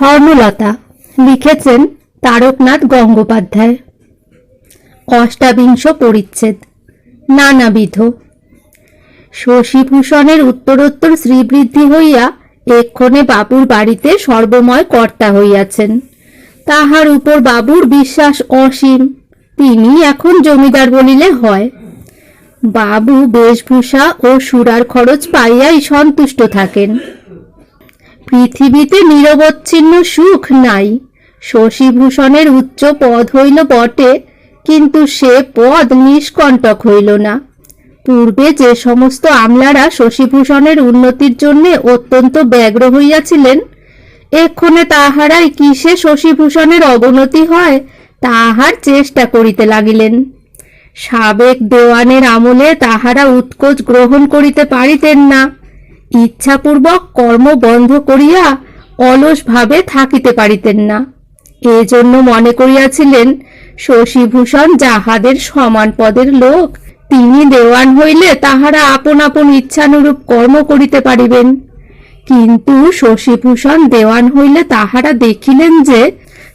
স্বর্ণলতা লিখেছেন তারকনাথ গঙ্গোপাধ্যায়। অষ্টাবিংশ পরিচ্ছেদ। নানাবিধ। শশীভূষণের উত্তরোত্তর শ্রীবৃদ্ধি হইয়া এক্ষণে বাবুর বাড়িতে সর্বময় কর্তা হইয়াছেন। তাহার উপর বাবুর বিশ্বাস অসীম তিনি এখন জমিদার বলিলে হয়। বাবু বেশভূষা ও সুরার খরচ পাইয়াই সন্তুষ্ট থাকেন। পৃথিবীতে নিরবচ্ছিন্ন সুখ নাই। শশীভূষণের উচ্চ পদ হইল বটে, কিন্তু সে পদ নিষ্কণ্টক হইল না। পূর্বে যে সমস্ত আমলারা শশীভূষণের উন্নতির জন্য অত্যন্ত ব্যগ্র হইয়াছিলেন, এক্ষণে তাহারাই কিসে শশীভূষণের অবনতি হয়, তাহার চেষ্টা করিতে লাগিলেন। সাবেক দেওয়ানের আমলে তাহারা উৎকোচ গ্রহণ করিতে পারিতেন না। ইচ্ছাপূর্বক কর্ম বন্ধ করিয়া অলসভাবে থাকিতে পারিতেন না। এজন্য মনে করিয়াছিলেন, শশীভূষণ যাহাদের সমান পদের লোক, তিনি দেওয়ান হইলে তাহারা আপন আপন ইচ্ছানুরূপ কর্ম করিতে পারিবেন। কিন্তু শশীভূষণ দেওয়ান হইলে তাহারা দেখিলেন যে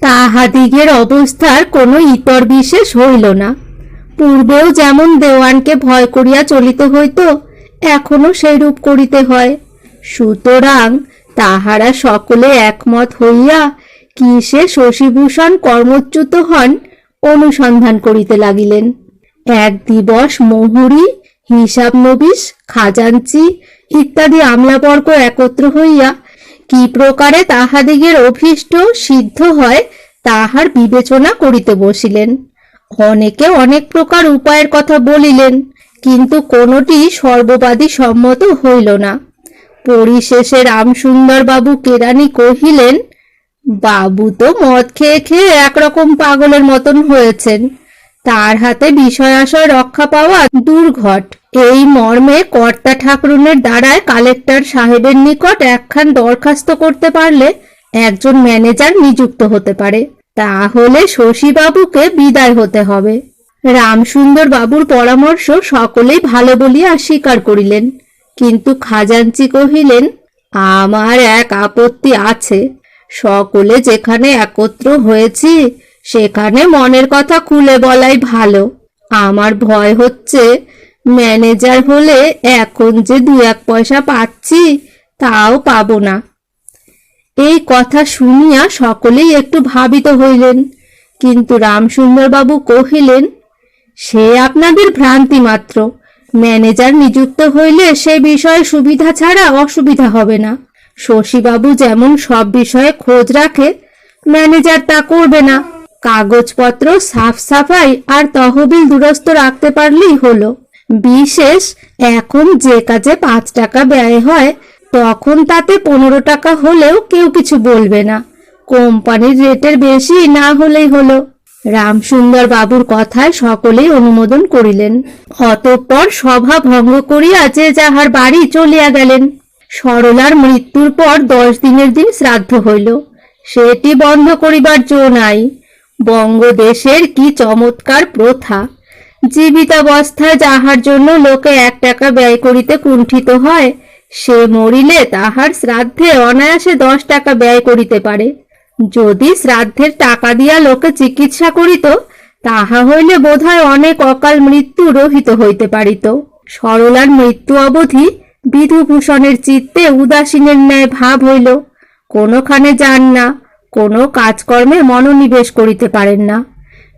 তাহাদিগের অবস্থার কোনো ইতর বিশেষ হইল না। পূর্বেও যেমন দেওয়ানকে ভয় করিয়া চলিতে হইত এখনও সেইরূপ করিতে হয়। সুতরাং তাহারা সকলে একমত হইয়া কিসে শশীভূষণ কর্মচ্যুত হন অনুসন্ধান করিতে লাগিলেন। এক দিবস মোহরি, হিসাব নবিশ, খাজাঞ্চি ইত্যাদি আমলাবর্গ একত্র হইয়া কি প্রকারে তাহাদিগের অভীষ্ট সিদ্ধ হয় তাহার বিবেচনা করিতে বসিলেন। অনেকে অনেক প্রকার উপায়ের কথা বলিলেন। কিন্তু কোনোটি সর্ববাদী সম্মত হইল না। পরিশেষে রামসুন্দর বাবু কেরানি কহিলেন, বাবু তো মদ খেয়ে খেয়ে একরকম পাগলের মতন হয়েছেন। তার হাতে বিষয় আশয় রক্ষা পাওয়া দুর্ঘট। এই মর্মে কর্তা ঠাকুরুনের দ্বারায় কালেক্টর সাহেবের নিকট একখান দরখাস্ত করতে পারলে একজন ম্যানেজার নিযুক্ত হতে পারে। তাহলে শশীবাবুকে বিদায় হতে হবে। রামসুন্দর বাবুর পরামর্শ সকলেই ভালো বলিয়া স্বীকার করিলেন। কিন্তু খাজাঞ্চি কহিলেন, আমার এক আপত্তি আছে। সকলে যেখানে একত্র হয়েছি, সেখানে মনের কথা খুলে বলাই ভালো। আমার ভয় হচ্ছে, ম্যানেজার হলে এখন যে দু এক পয়সা পাচ্ছি, তাও পাবো না এই কথা শুনিয়া সকলেই একটু ভাবিত হইলেন। কিন্তু রামসুন্দরবাবু কহিলেন সে আপনাদের ভ্রান্তি মাত্র। ম্যানেজার নিযুক্ত হইলে সে বিষয়ে সুবিধা ছাড়া অসুবিধা হবে না। শশীবাবু যেমন সব বিষয়ে খোঁজ রাখে, ম্যানেজার তা করবে না। কাগজপত্র সাফ সাফাই আর তহবিল দুরস্ত রাখতে পারলেই হলো। বিশেষ, এখন যে কাজে পাঁচ টাকা ব্যয় হয়, তখন তাতে পনেরো টাকা হলেও কেউ কিছু বলবে না। কোম্পানির রেটের বেশি না হলেই হলো। রামসুন্দর বাবুর কথায় সকলেই অনুমোদন করিলেন। অতঃপর সভা ভঙ্গ করিয়া যে যাহার বাড়ি চলিয়া গেলেন, সরলার মৃত্যুর পর দশ দিনের দিন শ্রাদ্ধ হইল। সেটি বন্ধ করিবার জো নাই। বঙ্গদেশের কি চমৎকার প্রথা। জীবিতাবস্থায় যাহার জন্য লোকে এক টাকা ব্যয় করিতে কুণ্ঠিত হয়, সে মরিলে তাহার শ্রাদ্ধে অনায়াসে দশ টাকা ব্যয় করিতে পারে। যদি শ্রাদ্ধের টাকা দিয়া লোকে চিকিৎসা করিত, তাহা হইলে বোধহয় অনেক অকাল মৃত্যু রহিত হইতে পারিত। সরলার মৃত্যু অবধি বিধুভূষণের চিত্তে উদাসীনের ন্যায় ভাব হইল। কোনোখানে যান না, কোনো কাজকর্মে মনোনিবেশ করিতে পারেন না।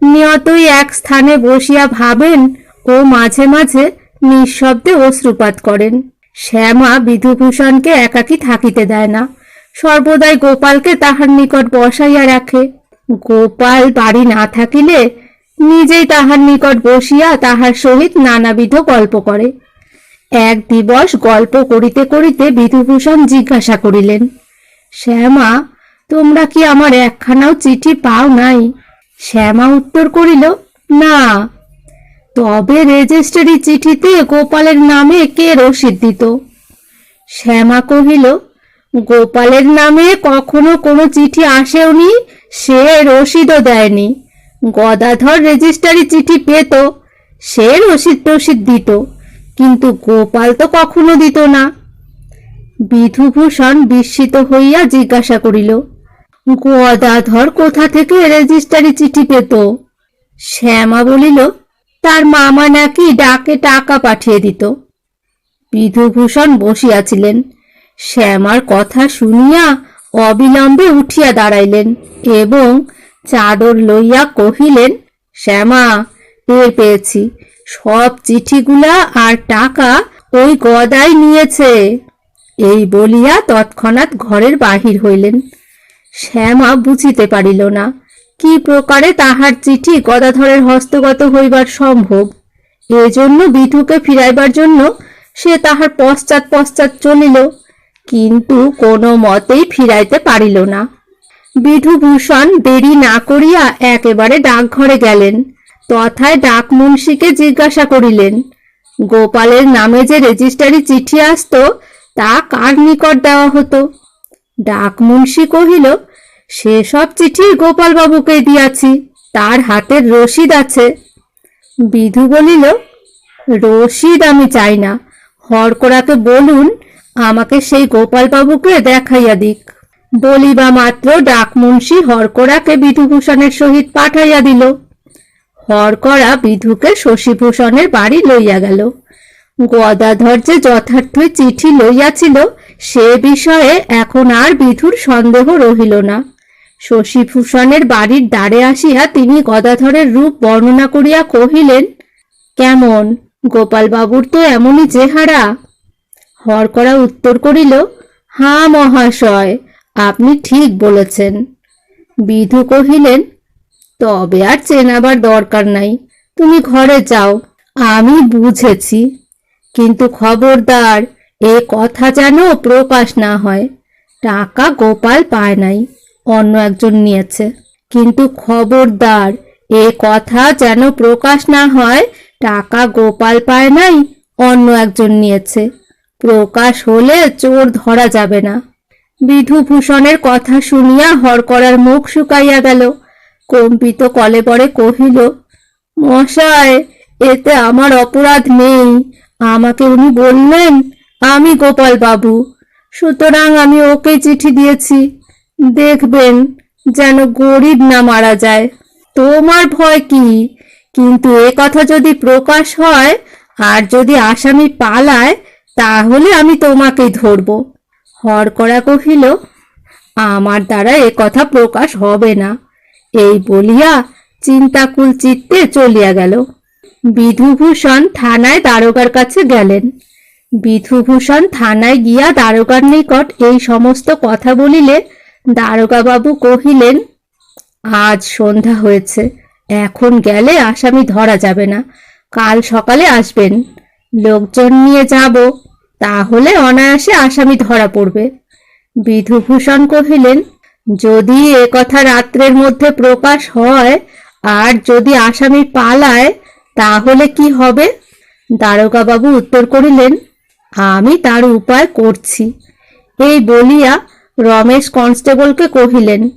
নিয়তই এক স্থানে বসিয়া ভাবেন ও মাঝে মাঝে নিঃশব্দে অশ্রুপাত করেন। শ্যামা বিধুভূষণকে একাকী থাকিতে দেয় না। সর্বদাই গোপালকে তাহার নিকট বসাইয়া রাখে। গোপাল বাড়ি না থাকিলে নিজেই তাহার নিকট বসিয়া তাহার সহিত নানাবিধ গল্প করে। এক দিবস গল্প করিতে করিতে বিধুভূষণ জিজ্ঞাসা করিলেন, শ্যামা, তোমরা কি আমার একখানাও চিঠি পাও নাই? শ্যামা উত্তর করিল, না। তবে রেজিস্ট্রি চিঠিতে গোপালের নামে কে রসিদ দিত? শ্যামা কহিল গোপালের নামে কখনো কোনো চিঠি আসেওনি, সে রসিদও দেয়নি। গদাধর রেজিস্ট্রারি চিঠি পেত, সে রসিদ টসিদ দিত, কিন্তু গোপাল তো কখনো দিত না। বিধুভূষণ বিস্মিত হইয়া জিজ্ঞাসা করিল, গদাধর কোথা থেকে রেজিস্ট্রারি চিঠি পেত? শ্যামা বলিল, তার মামা নাকি ডাকে টাকা পাঠিয়ে দিত। বিধুভূষণ বসিয়াছিলেন শ্যামার কথা শুনিয়া অবিলম্বে উঠিয়া দাঁড়াইলেন এবং চাদর লইয়া কহিলেন, শ্যামা টের পেয়েছি। সব চিঠিগুলা আর টাকা ওই গদাই নিয়েছে। এই বলিয়া তৎক্ষণাৎ ঘরের বাহির হইলেন। শ্যামা বুঝিতে পারিল না, কি প্রকারে তাহার চিঠি গদাধরের হস্তগত হইবার সম্ভব? এজন্য বিধুকে ফিরাইবার জন্য সে তাহার পশ্চাৎ পশ্চাৎ চলিল। কিন্তু কোনো মতেই ফিরাইতে পারিল না। বিধুভূষণ দেরি না করিয়া একেবারে ডাকঘরে গেলেন। তথায় ডাক মুন্সিকে জিজ্ঞাসা করিলেন, গোপালের নামে যে রেজিস্টারি চিঠি আসত, তা কার নিকট দেওয়া হতো? ডাক মুন্সি কহিল সেসব চিঠি গোপালবাবুকে দিয়াছি, তার হাতের রসিদ আছে। বিধু বলিল, রসিদ আমি চাই না হরকরাকে বলুন আমাকে সেই গোপালবাবুকে দেখাইয়া দিক। বলিবা মাত্র ডাকমুন্সি হরকরাকে বিধুভূষণের সহিত পাঠাইয়া দিল। হরকরা বিধুকে শশীভূষণের বাড়ি লইয়া গেল। গদাধর যে যথার্থই চিঠি লইয়াছিল, সে বিষয়ে এখন আর বিধুর সন্দেহ রহিল না। শশীভূষণের বাড়ির দ্বারে আসিয়া তিনি গদাধরের রূপ বর্ণনা করিয়া কহিলেন, কেমন? গোপালবাবুর তো এমনই চেহারা। হরকরা উত্তর করিল হ্যাঁ মহাশয়, আপনি ঠিক বলেছেন। বিধু কহিলেন, তবে আর চেনাবার দরকার নাই, তুমি ঘরে যাও, আমি বুঝেছি। কিন্তু খবরদার, এ কথা যেন প্রকাশ না হয়। টাকা গোপাল পায় নাই, অন্য একজন নিয়েছে। কিন্তু খবরদার, এ কথা যেন প্রকাশ না হয়, টাকা গোপাল পায় নাই, অন্য একজন নিয়েছে। প্রকাশ হলে চোর ধরা যাবে না। বিধুভূষণের কথা শুনিয়া হরকরার মুখ শুকাইয়া গেল। কম্পিত কলে পরে কহিল, মশায়, এতে আমার অপরাধ নেই। আমাকে উনি বললেন, আমি গোপাল বাবু সুতরাং আমি ওকে চিঠি দিয়েছি। দেখবেন যেন গরিব না মারা যায়। তোমার ভয় কি? কিন্তু এ কথা যদি প্রকাশ হয়, আর যদি আসামি পালায় তাহলে আমি তোমাকেই ধরব। হরকরা কহিল, আমার দ্বারা এ কথা প্রকাশ হবে না। এই বলিয়া চিন্তাকুল চিত্তে চলিয়া গেল। বিধুভূষণ থানায় দারোগার কাছে গেলেন। বিধুভূষণ থানায় গিয়া দারোগার নিকট এই সমস্ত কথা বলিলে দারোগাবাবু কহিলেন, আজ সন্ধ্যা হয়েছে, এখন গেলে আসামি ধরা যাবে না। কাল সকালে আসবেন। লোকজন নিয়ে যাব। তাহলে অনায়াসে আসামি ধরা পড়বে। বিধুভূষণ কহিলেন, যদি এ কথা রাত্রের মধ্যে প্রকাশ হয় আর যদি আসামি পালায়, তাহলে কি হবে? দারোগাবাবু উত্তর করিলেন, আমি তার উপায় করছি। এই বলিয়া রমেশ কনস্টেবলকে কহিলেন,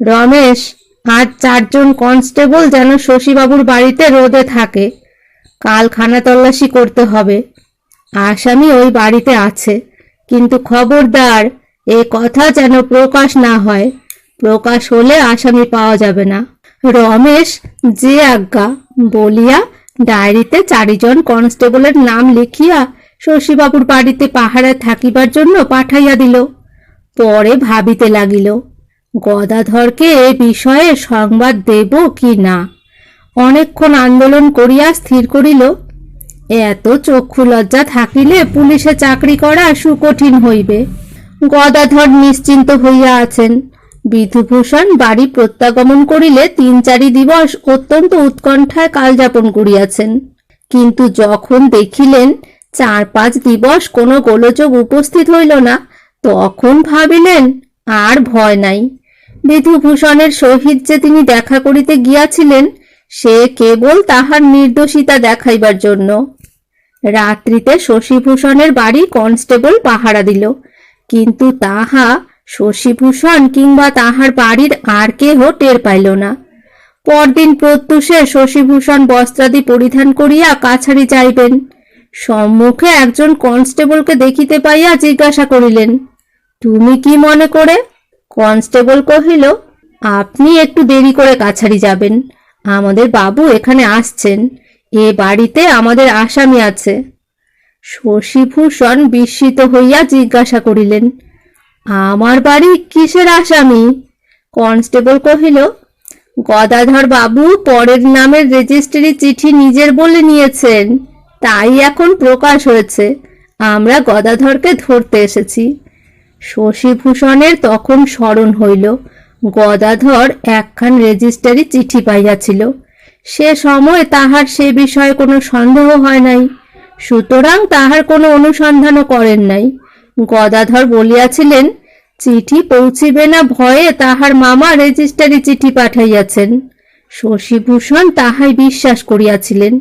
রমেশ, আজ চারজন কনস্টেবল যেন শশীবাবুর বাড়িতে রোদে থাকে। কাল খানা তল্লাশি করতে হবে। আসামি ওই বাড়িতে আছে। কিন্তু খবরদার, এ কথা যেন প্রকাশ না হয়। প্রকাশ হলে আসামি পাওয়া যাবে না। রমেশ যে আজ্ঞা বলিয়া ডায়েরিতে চারিজন কনস্টেবলের নাম লিখিয়া শশীবাবুর বাড়িতে পাহারায় থাকিবার জন্য পাঠাইয়া দিল, পরে ভাবিতে লাগিল, গদাধরকে এ বিষয়ে সংবাদ দেব কি না? অনেকক্ষণ আন্দোলন করিয়া স্থির করিল এত চক্ষু লজ্জা থাকিলে পুলিশে চাকরি করা সুকঠিন হইবে। গদাধর নিশ্চিন্ত হইয়া আছেন। বিধুভূষণ বাড়ি প্রত্যাগমন করিলে তিন চারি দিবস অত্যন্ত উৎকণ্ঠায় কালযাপন করিয়াছেন। কিন্তু যখন দেখিলেন চার পাঁচ দিবস কোনো গোলযোগ উপস্থিত হইল না, তখন ভাবিলেন, আর ভয় নাই। বিধুভূষণের সহিত যে তিনি দেখা করিতে গিয়াছিলেন সে কেবল তাহার নির্দোষিতা দেখাইবার জন্য। রাত্রিতে শশীভূষণের বাড়ি কনস্টেবল পাহারা দিল। কিন্তু তাহা শশীভূষণ কিংবা তাহার বাড়ির আর কেহ টের পাইল না। পরদিন প্রত্যুষে শশীভূষণ বস্ত্রাদি পরিধান করিয়া কাছারি যাইবেন। সম্মুখে একজন কনস্টেবলকে দেখিতে পাইয়া জিজ্ঞাসা করিলেন, তুমি কি মনে করে? কনস্টেবল কহিল, আপনি একটু দেরি করে কাছারি যাবেন। আমাদের বাবু এখানে আসছেন। এ বাড়িতে আমাদের আসামি আছে। শশীভূষণ বিস্মিত হইয়া জিজ্ঞাসা করিলেন, আমার বাড়ি কিসের আসামি? কনস্টেবল কহিল, গদাধর বাবু পরের নামের রেজিস্ট্রি চিঠি নিজের বলে নিয়েছেন। তাই এখন প্রকাশ হয়েছে। আমরা গদাধরকে ধরতে এসেছি। শশীভূষণের তখন স্মরণ হইল। গদাধর একখান রেজিস্টারি চিঠি পাইয়াছিল। সে সময় তাহার সে বিষয়ে কোনো সন্দেহ হয় নাই। সুতরাং তাহার কোনো অনুসন্ধানও করেন নাই। গদাধর বলিয়াছিলেন, চিঠি পৌঁছিবে না ভয়ে তাহার মামা রেজিস্টারি চিঠি পাঠাইয়াছেন। শশীভূষণ তাহাই বিশ্বাস করিয়াছিলেন।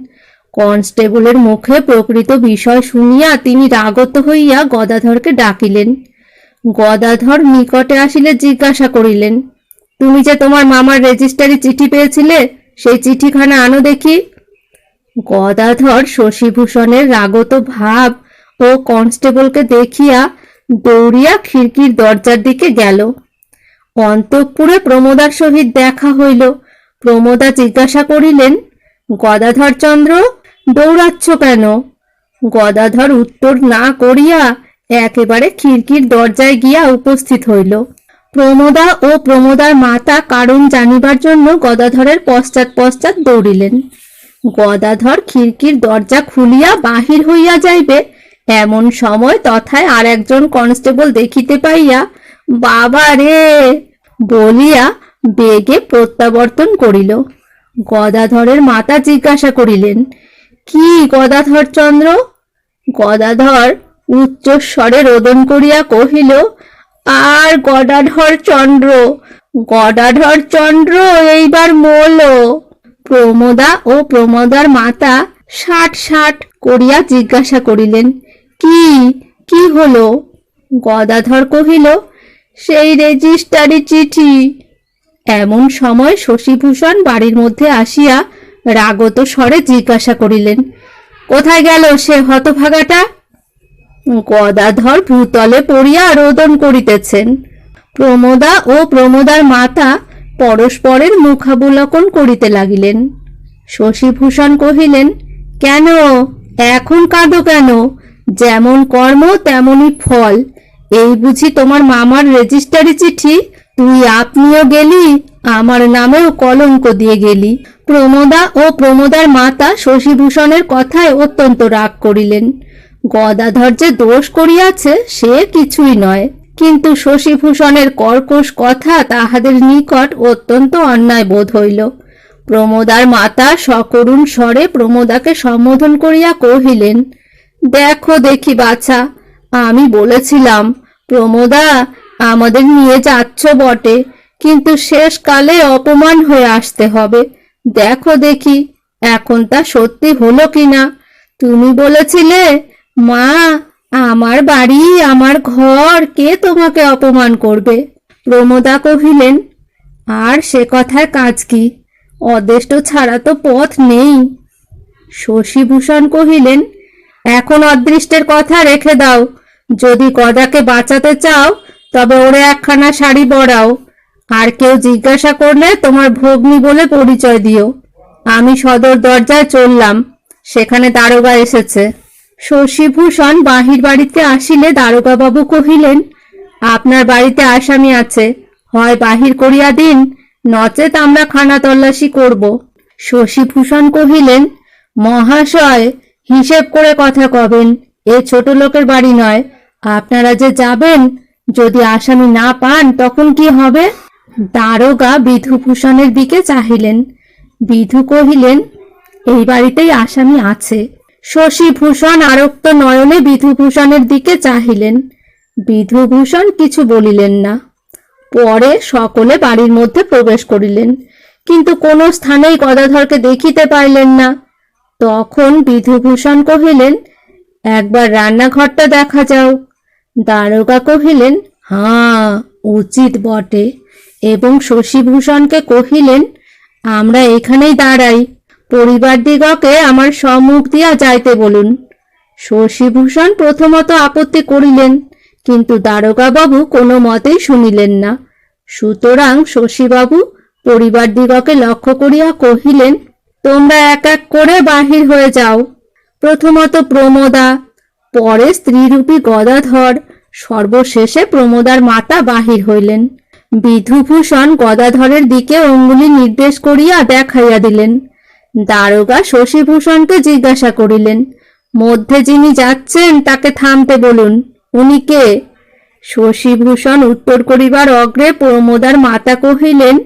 কনস্টেবলের মুখে প্রকৃত বিষয় শুনিয়া তিনি রাগত হইয়া গদাধরকে ডাকিলেন। গদাধর নিকটে আসিলে জিজ্ঞাসা করিলেন, তুমি যে তোমার মামার রেজিস্ট্রারি চিঠি পেয়েছিলে, সেই চিঠিখানা আনো দেখি। গদাধর শশীভূষণের রাগত ভাব ও কনস্টেবলকে দেখিয়া দৌড়িয়া খিড়কির দরজার দিকে গেল। অন্তঃপুরে প্রমোদার সহিত দেখা হইল। প্রমোদা জিজ্ঞাসা করিলেন গদাধর চন্দ্র দৌড়াচ্ছ কেন? গদাধর উত্তর না করিয়া একেবারে খিড়কির দরজায় গিয়া উপস্থিত হইল। প্রমোদা ও প্রমোদার মাতা কারণ জানিবার জন্য গদাধরের পশ্চাৎ পশ্চাৎ দৌড়িলেন। গদাধর খিড়কির দরজা খুলিয়া বাহির হইয়া যাইবে, এমন সময় তথায় আর একজন কনস্টেবল দেখিতে পাইয়া, বাবা রে! বলিয়া বেগে প্রত্যাবর্তন করিল। গদাধরের মাতা জিজ্ঞাসা করিলেন, কি গদাধর চন্দ্র গদাধর উচ্চস্বরে রোদন করিয়া কহিল, আর গদাধর চন্দ্র গদাধর চন্দ্র এইবার মোল। প্রমোদা ও প্রমোদার মাতা ষাট ষাট করিয়া জিজ্ঞাসা করিলেন, কি কি হলো? গদাধর কহিল, সেই রেজিস্টারি চিঠি এমন সময় শশীভূষণ বাড়ির মধ্যে আসিয়া রাগত স্বরে জিজ্ঞাসা করিলেন, কোথায় গেল সে হতভাগাটা? গদাধর ভূতলে পড়িয়া রোদন করিতেছেন। প্রমোদা ও প্রমোদার মাতা পরস্পরের মুখাবলোকন করিতে লাগিলেন। শশীভূষণ কহিলেন, কেন? এখন কাঁদো কেন? যেমন কর্ম, তেমনই ফল। এই বুঝি তোমার মামার রেজিস্টারি চিঠি? তুই আপনিও গেলি, আমার নামেও কলঙ্ক দিয়ে গেলি। প্রমোদা ও প্রমোদার মাতা শশীভূষণের কথায় অত্যন্ত রাগ করিলেন। গদাধর যে দোষ করিয়াছে, সে কিছুই নয়। কিন্তু শশীভূষণের কর্কশ কথা তাহাদের নিকট অত্যন্ত অন্যায় বোধ হইল। প্রমোদার মাতা সকরুণ স্বরে প্রমোদাকে সম্বোধন করিয়া কহিলেন, দেখো দেখি বাছা, আমি বলেছিলাম, প্রমোদা, আমাদের নিয়ে যাচ্ছ বটে, কিন্তু শেষকালে অপমান হয়ে আসতে হবে। দেখো দেখি, এখন তা সত্যি হলো কিনা? তুমি বলেছিলে মা, আমার বাড়ি, আমার ঘর, কে তোমাকে অপমান করবে? প্রমোদা কহিলেন, আর সে কথার কাজ কি? অদেষ্ট ছাড়া তো পথ নেই। শশীভূষণ কহিলেন, এখন অদৃষ্টের কথা রেখে দাও। যদি গদাকে বাঁচাতে চাও, তবে ওরে একখানা শাড়ি পরাও। আর কেউ জিজ্ঞাসা করলে তোমার ভগ্নি বলে পরিচয় দিও। আমি সদর দরজায় চললাম, সেখানে দারোগা এসেছে। শশীভূষণ বাহির বাড়িতে আসিলে দারোগা বাবু কহিলেন, আপনার বাড়িতে আসামি আছে। হয় বাহির করিয়া দিন, নচেত আমরা খানা তল্লাশি করব। শশীভূষণ কহিলেন, মহাশয়, হিসেব করে কথা কবেন। এ ছোট লোকের বাড়ি নয়। আপনারা যে যাবেন, যদি আসামি না পান, তখন কি হবে? দারোগা বিধুভূষণের দিকে চাহিলেন। বিধু কহিলেন, এই বাড়িতেই আসামি আছে। শশীভূষণ আরক্ত নয়নে বিধুভূষণের দিকে চাহিলেন। বিধুভূষণ কিছু বলিলেন না। পরে সকলে বাড়ির মধ্যে প্রবেশ করিলেন। কিন্তু কোনো স্থানেই গদাধরকে দেখিতে পাইলেন না। তখন বিধুভূষণ কহিলেন, একবার রান্নাঘরটা দেখা যাও। দারোগা কহিলেন, হাঁ, উচিত বটে। এবং শশীভূষণকে কহিলেন, আমরা এখানেই দাঁড়াই। পরিবারদিগকে আমার সম্মুখ দিয়া যাইতে বলুন। শশীভূষণ প্রথমত আপত্তি করিলেন, কিন্তু দারোগাবাবু কোনো মতেই শুনিলেন না। সুতরাং শশীবাবু পরিবারদিগকে লক্ষ্য করিয়া কহিলেন, তোমরা এক এক করে বাহির হয়ে যাও। প্রথমত প্রমোদা, পরে স্ত্রীরূপী গদাধর, সর্বশেষে প্রমোদার মাতা বাহির হইলেন। বিধুভূষণ গদাধরের দিকে অঙ্গুলি নির্দেশ করিয়া দেখাইয়া দিলেন। দারোগা শশীভূষণকে জিজ্ঞাসা করিলেন, মধ্যে যিনি যাচ্ছেন, তাকে থামতে বলুন। উনি কে? শশীভূষণ উত্তর করিবার অগ্রে প্রমোদার মাতা কহিলেন,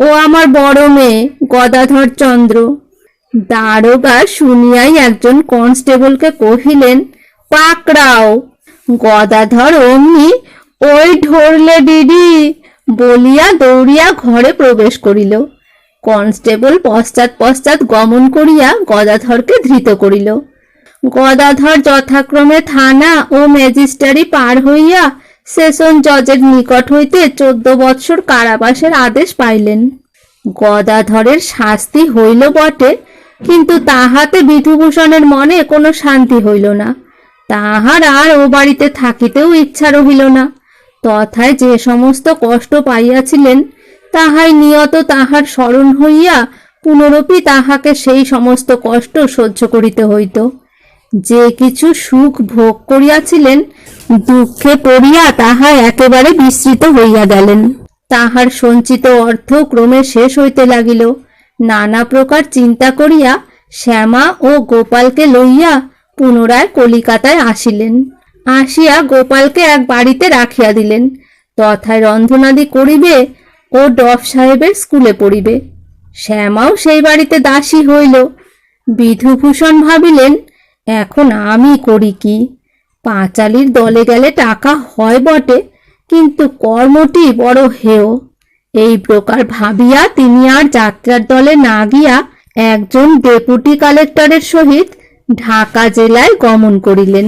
ও আমার বড় মেয়ে, গদাধর চন্দ্র। দারোগা শুনিয়াই একজন কনস্টেবলকে কহিলেন, পাকড়াও, গদাধর অমনি ওই ঢরলে দিদি বলিয়া দৌড়িয়া ঘরে প্রবেশ করিল। কনস্টেবল পশ্চাৎ পশ্চাৎ গমন করিয়া গদাধরকে ধৃত করিল। গদাধর যথাক্রমে থানা ও ম্যাজিস্ট্রারি পার হইয়া সেশন জজের নিকট হইতে চোদ্দ বৎসর কারাবাসের আদেশ পাইলেন। গদাধরের শাস্তি হইল বটে, কিন্তু তাহাতে বিধুভূষণের মনে কোনো শান্তি হইল না। তাহার আর ও বাড়িতে থাকিতেও ইচ্ছা রহিল না। তথায় যে সমস্ত কষ্ট পাইয়াছিলেন তাহাই নিয়ত তাহার স্মরণ হইয়া পুনরপি তাহাকে সেই সমস্ত কষ্ট সহ্য করিতে হইত। যে কিছু সুখ ভোগ করিয়াছিলেন, দুঃখে পড়িয়া তাহা একেবারে বিস্মৃত হইয়া গেলেন। তাহার সঞ্চিত অর্থ ক্রমে শেষ হইতে লাগিল। নানা প্রকার চিন্তা করিয়া শ্যামা ও গোপালকে লইয়া পুনরায় কলিকাতায় আসিলেন। আসিয়া গোপালকে এক বাড়িতে রাখিয়া দিলেন। তথায় রন্ধনাদি করিবে ও ডফ সাহেবের স্কুলে পড়িবে। শ্যামাও সেই বাড়িতে দাসী হইল। বিধুভূষণ ভাবিলেন, এখন আমি করি কি? পাঁচালির দলে গেলে টাকা হয় বটে, কিন্তু কর্মটি বড় হেয়। এই প্রকার ভাবিয়া তিনি আর যাত্রার দলে না গিয়া একজন ডেপুটি কালেক্টরের সহিত ঢাকা জেলায় গমন করিলেন।